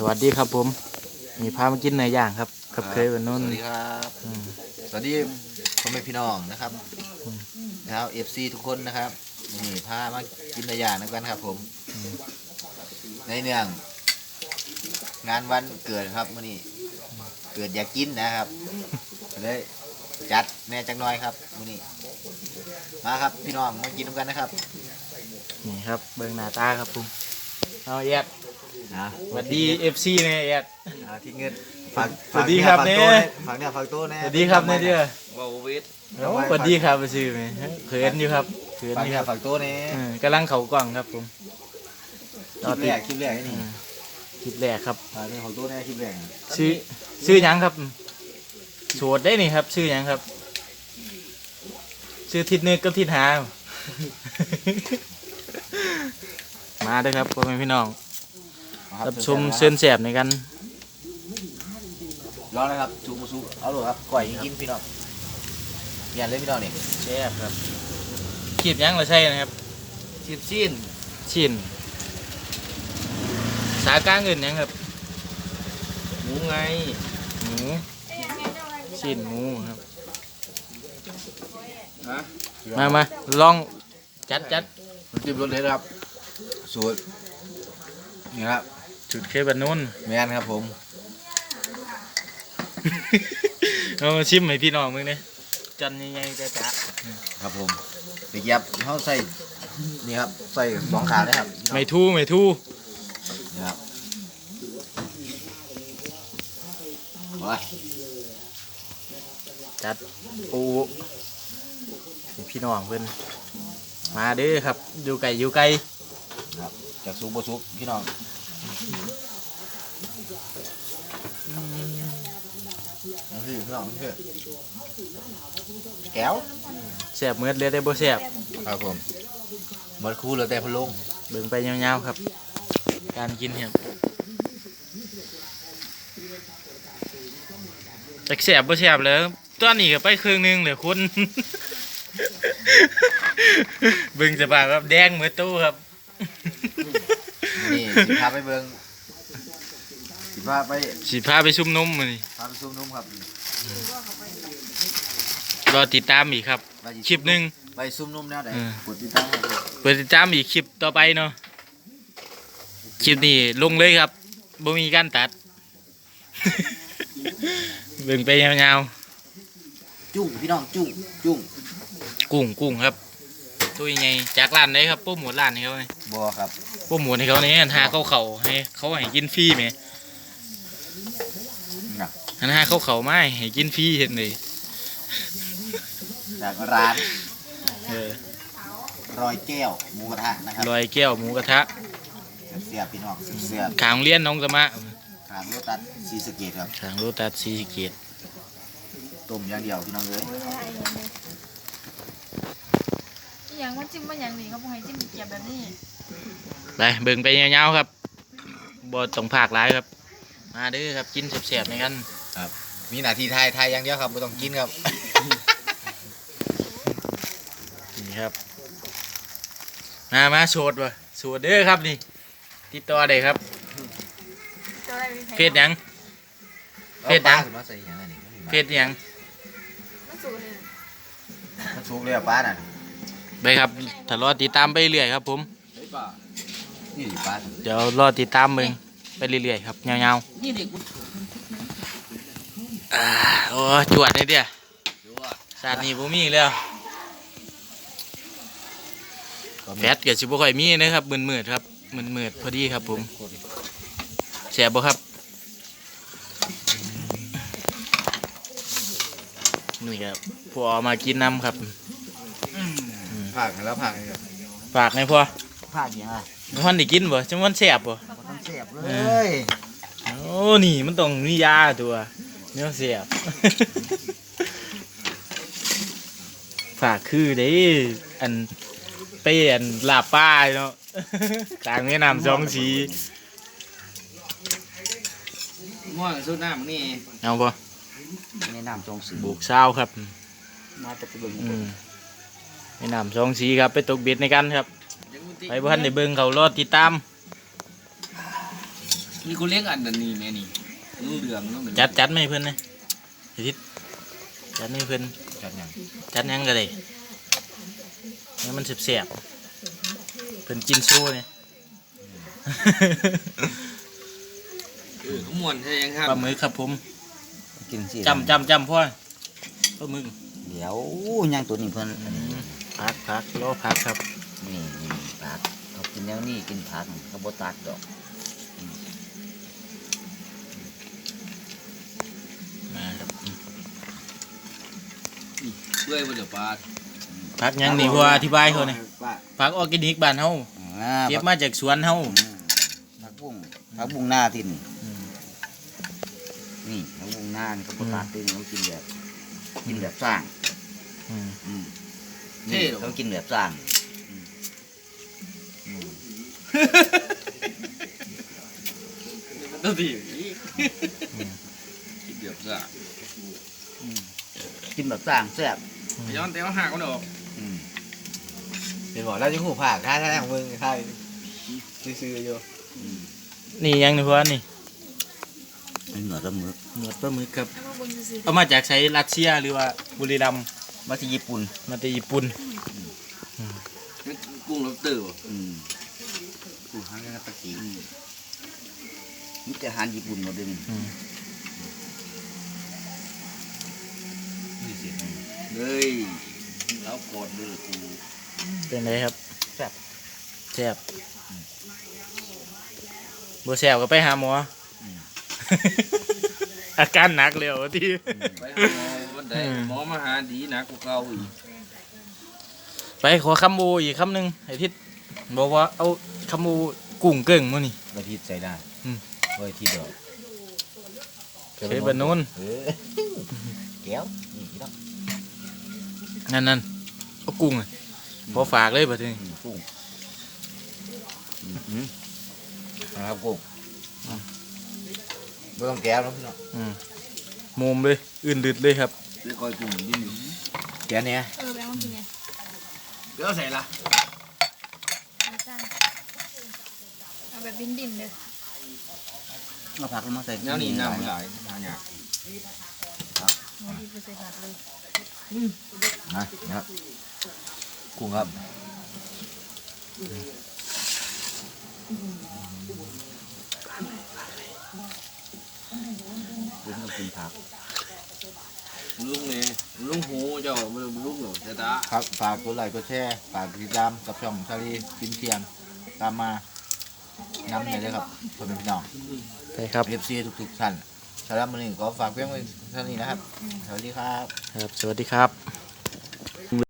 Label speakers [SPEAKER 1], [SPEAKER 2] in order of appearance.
[SPEAKER 1] สวัสดีครับผม มีพามากินเนื้อย่างครับกับเคยวันนู้น
[SPEAKER 2] สวัสดีครับ
[SPEAKER 1] อืม
[SPEAKER 2] สวัสดีพ่อแม่พี่น้องนะครับ
[SPEAKER 1] อืม
[SPEAKER 2] นะครับเอฟซีทุกคนนะครับนี่พามากินเนื้อย่างนะกันครับ ผม ในเนื่อง งานวันเกิดครับมื่อนี้เกิดอยากกินนะครับเลยจัดแน่จังน้อยครับมื่อนี้มาครับพี่น้องมากินด้วยกันนะครับ
[SPEAKER 1] นี่ครับ เบิ่งหน้าตาครับผมเอาแอด
[SPEAKER 2] นะ
[SPEAKER 1] สวัสดีเอฟซีเนี่ยแอด
[SPEAKER 2] อ่าที่เงินฝาก
[SPEAKER 1] สวัสดีครับ
[SPEAKER 2] ฝาก
[SPEAKER 1] เนี่ย
[SPEAKER 2] โต๊ะฝากเนี่ยฝากโต๊ะ
[SPEAKER 1] ส
[SPEAKER 2] เนี่ย
[SPEAKER 1] วัสดีครับเนี่ยเด้อ
[SPEAKER 2] วาววิท
[SPEAKER 1] โอ้สวัสดีครับไปซื้อไหมเขินอยู่ครับเขิน
[SPEAKER 2] ฝาก
[SPEAKER 1] อยู่
[SPEAKER 2] เนี่
[SPEAKER 1] ค
[SPEAKER 2] ย
[SPEAKER 1] รับ
[SPEAKER 2] ฝากโต๊ะเนี่ย
[SPEAKER 1] เออกำลังเขากล่องครับผม
[SPEAKER 2] คลิปแรกคลิปแรกนี่
[SPEAKER 1] อืมคลิปแรกครับ
[SPEAKER 2] ฝากเนี่ยของโต๊ะเนี่ยคลิปแรก
[SPEAKER 1] ชื่อชื่อหยังครับโสดได้นี่ครับ ชื่อหยังครับ ชื่อทิศนึกกับทิศหา มาเด้อครับพ่อแม่พี่น้อง รับชมเส้นแสบในกัน
[SPEAKER 2] ร้อนเลยครับชูมุซุเอาเลยครับก่อยยังกินพี่น้องเปลี่ยนเลยพี่น้องนี่
[SPEAKER 1] แซ่บครับขีบหยังเราใช่นะครับ
[SPEAKER 2] ชิมชิ้น
[SPEAKER 1] ชิ้นสากลางอื่นหยังครับ
[SPEAKER 2] หมูไง
[SPEAKER 1] หมูชิ้นหมูครับ
[SPEAKER 2] ฮะ
[SPEAKER 1] มามาลองจัดจัด
[SPEAKER 2] น้ำจิ้มรสเด็ดครับสูตรนี่ครับ
[SPEAKER 1] จุดเคบันนู้น
[SPEAKER 2] แมนครับผม
[SPEAKER 1] เอามาชิมให้พี่น้องมึงเนี่ยจันยังไงจะจ๊ะ
[SPEAKER 2] ครับผมเด็กยับเขาใส่นี่ครับใส่สองขาเลยครับ
[SPEAKER 1] ไม่ทู่ไม่ทู่
[SPEAKER 2] นี่ครับโอ้ย
[SPEAKER 1] จัดปูให้พี่น้องเพิ่นมาเด้อครับอยู่ไก่อยู่ไก่
[SPEAKER 2] ครับจากซุปบซุปพี่น้อง นี่คือพี่น้องนี่คือแก้ว
[SPEAKER 1] แสบเมือดเลยได้บ่แสบ
[SPEAKER 2] ครับผมหมดคู่เหลยแต่พะโลง
[SPEAKER 1] เบิ่งไปยาวๆครับ การกินครับจักแสบบ่แสบแล้วตอนนี้ก็ไปครึ่งหนึงเหลือคุณเบิ่งสภาพครับแดงเหมือนตู้ครับ
[SPEAKER 2] นี่สิพาไปเบิ่งสิ พาไป
[SPEAKER 1] สิพาไปซุ่มนมมื้อนี้
[SPEAKER 2] พาไปซุ่มนุ่มครับ
[SPEAKER 1] รอติดตามอีกครับ
[SPEAKER 2] ว่าสิ
[SPEAKER 1] คลิปหนึง
[SPEAKER 2] ไปซุ่มนุ่มแนวไหน
[SPEAKER 1] เออ
[SPEAKER 2] กดติดตามครับผม
[SPEAKER 1] เปิดติดตามอีกคลิปต่อไปเนาะคลิปนี้ลงเลยครับบ่มีการตัด เบิ่งไปยาว
[SPEAKER 2] จุ้งพี่น้องจุ้งจุ้ง
[SPEAKER 1] ๆกุ้งกุ้งครับตัวใหญ่จากร้านไหนครับโปรโมทร้านให้เขานี่
[SPEAKER 2] บัวครับ
[SPEAKER 1] โปรโมทให้เขานี่หันหาเขาเขาให้เขาให้กินฟรีไหม
[SPEAKER 2] น่ะ
[SPEAKER 1] หันหาเขาเขาไม่ให้กินฟรีเห็นเลย
[SPEAKER 2] จากร้าน
[SPEAKER 1] เออ
[SPEAKER 2] รอยแก้วหมูกระทะนะครับ
[SPEAKER 1] ลอยแก้วหมูกระทะ
[SPEAKER 2] เสียบๆพี่น้องเสียบ
[SPEAKER 1] ขางโรงเรียนน้องสมะ
[SPEAKER 2] ๆขางรถตัดซีสะเกตครับ
[SPEAKER 1] ขางโรตัสซีสะเกต
[SPEAKER 2] ต้มอย่างเดียวพี่น้องเลย
[SPEAKER 3] อหย่างว่าจิ้มว่าอย่างนี้เขาบอกให้จิ้มเกียบแบบนี้
[SPEAKER 1] ไปเบิ่งไปยาวๆครับบ่ต้องภาคหลายครับ มาเด้อครับกินแซ่บๆในกัน
[SPEAKER 2] มีหน้าที่ไทยไทยอย่างเดียวครับไม่ต้องกินครับ
[SPEAKER 1] นี่ครับ มามาโสดวะโสดเด้อครับนี่ติดต่อได้ครับ
[SPEAKER 3] จะอะไรมีใคร
[SPEAKER 1] เพจหยังเพศดัง
[SPEAKER 2] อาปลาขึ้นมาใส่อย่างนั้นนี่
[SPEAKER 1] เพจหยัง
[SPEAKER 3] มันสูงเลย
[SPEAKER 2] มันสุกเลยอะปลาน่ะ
[SPEAKER 1] ไปครับถ้ารอติดตามไปเรื่อยครับผม
[SPEAKER 2] เฮ้ยปลานี่ดิปลา
[SPEAKER 1] เดี๋ยวรอติดตามเบิ่ง ไปเรื่อยๆครับยาว
[SPEAKER 2] นี่ดิ
[SPEAKER 1] ๆอ่าโอ้จวดเลยเดียว
[SPEAKER 2] ดูว่า
[SPEAKER 1] สาดนี้บ่มีอีกแล้วแฟตก็สิบ่ค่อยมีนะครับมืดๆครับมืดๆพอดีครับผมแซ่บบ่ครับนี่ครับพอเอามากินน้ำครับ
[SPEAKER 2] ผักแล้วผักเนี่ย
[SPEAKER 1] ฝากให้พ่อ
[SPEAKER 2] ผักยังไง
[SPEAKER 1] มันได้กินบ่จังมันแซ่บบ่
[SPEAKER 2] มันเสียบเลย
[SPEAKER 1] โอ้นี่มันต้องมียาตัวเนื้อแซ่บฝากคือเด้อันไปอันลาบป้าเนาะกลางแม่น้ำสองสี
[SPEAKER 2] ม่วงสุดน้ำนี่
[SPEAKER 1] เอาบ่
[SPEAKER 2] ในน้ำจงสี
[SPEAKER 1] บุกเศร้าวครับ
[SPEAKER 2] มาจะไปเบิ่ง
[SPEAKER 1] อืมแม่น้ำสองสีครับไปตกเบ็ดในกันครับ ไปบ้านในเบิ่งเขารอดติดตาม
[SPEAKER 4] นี่กูเลี้ยงอันนั้นนี่แม่นี่นุ่งเหลืองนุ่งเหลือง
[SPEAKER 1] จัดจัดไม่เพิ่นนะอาทิตย์จัดไม่เพิ่น
[SPEAKER 2] จัดหยัง
[SPEAKER 1] จัดหยังก็ได้ให้มันเสียบๆเพิ่นกินสู้เนี่ย
[SPEAKER 4] เออขมวนใช่ยังครับ
[SPEAKER 1] ปลาหมึกครับผม
[SPEAKER 5] กินสิ
[SPEAKER 1] จำจำจำพ่อปลาหมึก
[SPEAKER 5] เดี๋ยวย่างตัวนี้เพิ่น
[SPEAKER 1] อืมพักพักรอพักครับ
[SPEAKER 5] นี่นี่ผักเขากินแล้วนี่กินผักเขาบ่ตัดดอก
[SPEAKER 4] เพื่อยบ่เดี๋ยวปลา
[SPEAKER 1] พักหยังนี่พ่ออธิบายเขาเนี่ย
[SPEAKER 5] ว่า
[SPEAKER 1] พักออร์แกนิกบ้านเฮา
[SPEAKER 5] อ่า
[SPEAKER 1] เก็บมาจากสวนเฮา
[SPEAKER 5] อืมผักบุ้งผักบุ้งหน้าที่นี่
[SPEAKER 1] อืม
[SPEAKER 5] นี่ผักบุ้งหน้านี่เขาบ่ตัดที่นี่เขากินแบบกินแบบสร้าง
[SPEAKER 1] อืม
[SPEAKER 5] อืมนี่เขากินแบบสร้าง
[SPEAKER 4] ตัวดีคิดเดือบซะ
[SPEAKER 5] กินแบบสร้างแซ่บ
[SPEAKER 4] ย้อนแต่ว่าหักก็ดอก
[SPEAKER 5] อืม
[SPEAKER 2] เป็นบอกแล้วจะหูผ่าค่าแท้ของมึงค่าซื้อๆอยู่
[SPEAKER 1] นี่ยังนี่พ่อนี่
[SPEAKER 5] เป็นเหนือละมือ
[SPEAKER 1] หนวดปลาหมึกครับ
[SPEAKER 3] แล้วก็เบิ่งซื่อ
[SPEAKER 1] เอามาจากไสรัสเซียหรือว่าบุรีรัมย์
[SPEAKER 5] มาที่ญี่ปุ่น
[SPEAKER 1] มาจากญี่ปุ่น
[SPEAKER 4] กุ้งลบเตอร์
[SPEAKER 5] อืม
[SPEAKER 2] กูห้างกันตะกี้
[SPEAKER 5] มีแต่อาหารญี่ปุ่นหมดเลยนี่
[SPEAKER 1] อืม
[SPEAKER 2] นี่สิ
[SPEAKER 4] เลยแล้วกดเลยกู
[SPEAKER 1] เป็นไรครับแซ่บแซ่บบ่แซ่บก็ไปหาหมอออาการหนักเลยว่ะที่
[SPEAKER 4] ไปหาหมอวันใดหมอมาหาดีหนักกว่าเก่าอีก
[SPEAKER 1] ไปขอคำบูอีกคำหนึ่งไอ้ทิศบอกว่าเอาคำบูกุ้งเกิ่งมานี่
[SPEAKER 2] มาทิศใส่ได้
[SPEAKER 1] อืม
[SPEAKER 2] ไว้ที่ดอก
[SPEAKER 1] ใช้บานนู้น
[SPEAKER 2] เออแก้วนี่พี่น้อง
[SPEAKER 1] นั่นนั่นเอากุ้งอะพอฝากเลยบัดนี้
[SPEAKER 5] อืมกุ้ง
[SPEAKER 2] นะครับกูไม่ต้องแก้วแล้วพี่น้อง
[SPEAKER 1] อืมมุมเลย อื่นดึดเลยครับ
[SPEAKER 4] เลยคอยกุ้งดิ้นอยู่
[SPEAKER 2] แก้วเนี้ย
[SPEAKER 3] ๆเออแบงค์มันกินไง
[SPEAKER 4] เดี๋ยวใส่ละ
[SPEAKER 3] เอาจ้างเอาแบบดินๆเด้อ
[SPEAKER 5] เอาผักลงมาใส่
[SPEAKER 4] แนวนี้น้ำหลายหาหยาก
[SPEAKER 3] หมูดีไปใส่ผักเลย
[SPEAKER 2] นะนะครับกุ้งครับ
[SPEAKER 5] กุ้งก็กินผัก
[SPEAKER 4] ลุงเนี่ยลุงหูเจ้าไม่รู้ลุงหรอกแต่ตา
[SPEAKER 2] ครับฝากกดไลค์กดแชร์ฝากติดตามกับช่องชาลีกินเทียงตามมาน้ำเลยเลยครับพ่อแม่พี่น้อง
[SPEAKER 1] ใช่ครับ
[SPEAKER 2] เอฟซีทุกๆท่าน สำหรับมือหนึ่งขอฝากเพียงไว้เท่านี้นะครับ สวัสดีครับ
[SPEAKER 1] ครับ สวัสดีครับ